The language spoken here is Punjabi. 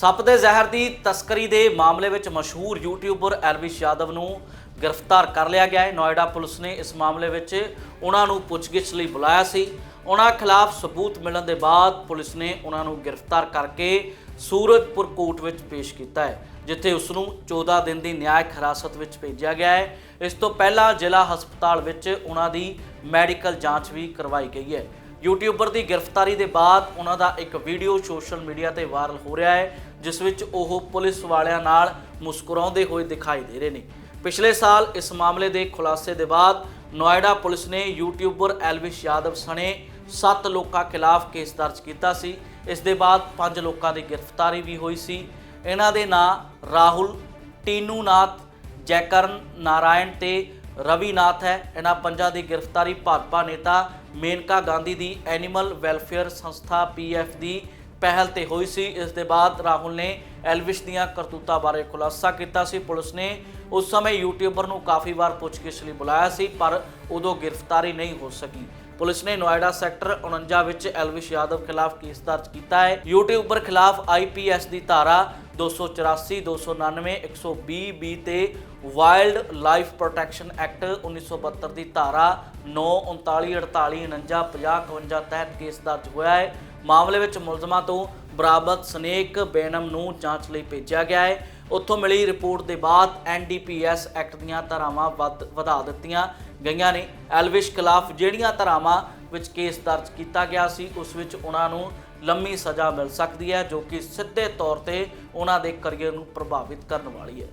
ਸੱਪ ਦੇ ਜ਼ਹਿਰ ਦੀ ਤਸਕਰੀ ਦੇ ਮਾਮਲੇ ਵਿੱਚ ਮਸ਼ਹੂਰ ਯੂਟਿਊਬਰ ਐਲਵਿਸ਼ ਯਾਦਵ ਨੂੰ ਗ੍ਰਿਫਤਾਰ ਕਰ ਲਿਆ ਗਿਆ ਹੈ। ਨੋਇਡਾ ਪੁਲਿਸ ਨੇ ਇਸ ਮਾਮਲੇ ਵਿੱਚ ਉਹਨਾਂ ਨੂੰ ਪੁੱਛਗਿੱਛ ਲਈ ਬੁਲਾਇਆ ਸੀ। ਉਹਨਾਂ ਖਿਲਾਫ ਸਬੂਤ ਮਿਲਣ ਦੇ ਬਾਅਦ ਪੁਲਿਸ ਨੇ ਉਹਨਾਂ ਨੂੰ ਗ੍ਰਿਫਤਾਰ ਕਰਕੇ ਸੂਰਜਪੁਰ ਕੋਰਟ ਵਿੱਚ ਪੇਸ਼ ਕੀਤਾ ਹੈ, ਜਿੱਥੇ ਉਸ ਨੂੰ 14 ਦਿਨ ਦੀ ਨਿਆਇਕ ਹਿਰਾਸਤ ਵਿੱਚ ਭੇਜਿਆ ਗਿਆ ਹੈ। ਇਸ ਤੋਂ ਪਹਿਲਾਂ ਜ਼ਿਲ੍ਹਾ ਹਸਪਤਾਲ ਵਿੱਚ ਉਹਨਾਂ ਦੀ ਮੈਡੀਕਲ ਜਾਂਚ ਵੀ ਕਰਵਾਈ ਗਈ ਹੈ। ਯੂਟਿਊਬਰ ਦੀ ਗ੍ਰਿਫਤਾਰੀ ਦੇ ਬਾਅਦ ਉਹਨਾਂ ਦਾ ਇੱਕ ਵੀਡੀਓ ਸੋਸ਼ਲ ਮੀਡੀਆ ਤੇ ਵਾਇਰਲ ਹੋ ਰਿਹਾ ਹੈ ਜਿਸ ਵਿੱਚ ਉਹ ਪੁਲਿਸ ਵਾਲਿਆਂ ਨਾਲ ਮੁਸਕਰਾਉਂਦੇ ਹੋਏ ਦਿਖਾਈ ਦੇ ਰਹੇ ਨੇ। ਪਿਛਲੇ ਸਾਲ ਇਸ ਮਾਮਲੇ ਦੇ ਖੁਲਾਸੇ ਦੇ ਬਾਅਦ ਨੋਇਡਾ ਪੁਲਿਸ ਨੇ ਯੂਟਿਊਬਰ ਐਲਵਿਸ਼ ਯਾਦਵ ਸਣੇ 7 ਲੋਕਾਂ ਖਿਲਾਫ ਕੇਸ ਦਰਜ ਕੀਤਾ ਸੀ। ਇਸ ਦੇ ਬਾਅਦ 5 ਲੋਕਾਂ ਦੀ ਗ੍ਰਿਫਤਾਰੀ ਵੀ ਹੋਈ ਸੀ। ਇਹਨਾਂ ਦੇ ਨਾਂ ਰਾਹੁਲ ਟੀਨੂਨਾਥ ਜੈਕਰਨ ਨਾਰਾਇਣ ਤੇ ਰਵੀਨਾਥ ਹੈ। ਇਹਨਾਂ ਪੰਜਾਂ ਦੀ ਗ੍ਰਿਫਤਾਰੀ ਭਾਜਪਾ ਨੇਤਾ ਮੇਨਕਾ ਗਾਂਧੀ ਦੀ ਐਨੀਮਲ ਵੈਲਫੇਅਰ ਸੰਸਥਾ ਪੀਐਫ ਦੀ ਪਹਿਲ ਤੇ ਹੋਈ ਸੀ। ਇਸ ਦੇ ਬਾਅਦ ਰਾਹੁਲ ਨੇ ਐਲਵਿਸ਼ ਦੀਆਂ ਕਰਤੂਤਾਂ ਬਾਰੇ ਖੁਲਾਸਾ ਕੀਤਾ ਸੀ। ਪੁਲਿਸ ਨੇ ਉਸ ਸਮੇਂ ਯੂਟਿਊਬਰ ਨੂੰ ਕਾਫੀ ਵਾਰ ਪੁੱਛਗਿੱਛ ਲਈ ਬੁਲਾਇਆ ਸੀ, ਪਰ ਉਦੋਂ ਗ੍ਰਿਫਤਾਰੀ ਨਹੀਂ ਹੋ ਸਕੀ। ਪੁਲਿਸ ਨੇ ਨੋਇਡਾ ਸੈਕਟਰ 49 ਵਿੱਚ ਐਲਵਿਸ਼ ਯਾਦਵ ਖਿਲਾਫ ਕੇਸ ਦਰਜ ਕੀਤਾ ਹੈ। ਯੂਟਿਊਬਰ ਖਿਲਾਫ ਆਈਪੀਐਸ ਦੀ ਧਾਰਾ 284 299 120 ਬੀ ਤੇ ਵਾਈਲਡ ਲਾਈਫ ਪ੍ਰੋਟੈਕਸ਼ਨ ਐਕਟ 1972 ਦੀ ਧਾਰਾ 9 39 48 49 50 51 ਤਹਿਤ ਕੇਸ ਦਰਜ ਹੋਇਆ ਹੈ। ਮਾਮਲੇ ਵਿੱਚ ਮੁਲਜ਼ਮਾਂ ਤੋਂ ਬਰਾਬਦ ਸਨੇਕ ਬੇਨਮ ਨੂੰ ਜਾਂਚ ਲਈ ਭੇਜਿਆ ਗਿਆ ਹੈ। ਉੱਥੋਂ ਮਿਲੀ ਰਿਪੋਰਟ ਦੇ ਬਾਅਦ ਐਨਡੀਪੀਐਸ ਐਕਟ ਦੀਆਂ ਧਾਰਾਵਾਂ ਵੱਧ- ਵਧਾ ਦਿੱਤੀਆਂ ਗਈਆਂ ਨੇ। ਐਲਵਿਸ਼ ਖਿਲਾਫ ਜਿਹੜੀਆਂ ਧਾਰਾਵਾਂ ਵਿੱਚ ਕੇਸ ਦਰਜ ਕੀਤਾ ਗਿਆ ਸੀ, ਉਸ ਵਿੱਚ ਉਹਨਾਂ ਨੂੰ ਲੰਮੀ ਸਜ਼ਾ ਮਿਲ ਸਕਦੀ ਹੈ, ਜੋ ਕਿ ਸਿੱਧੇ ਤੌਰ ਤੇ ਉਹਨਾਂ ਦੇ ਕਰੀਅਰ ਨੂੰ ਪ੍ਰਭਾਵਿਤ ਕਰਨ ਵਾਲੀ ਹੈ।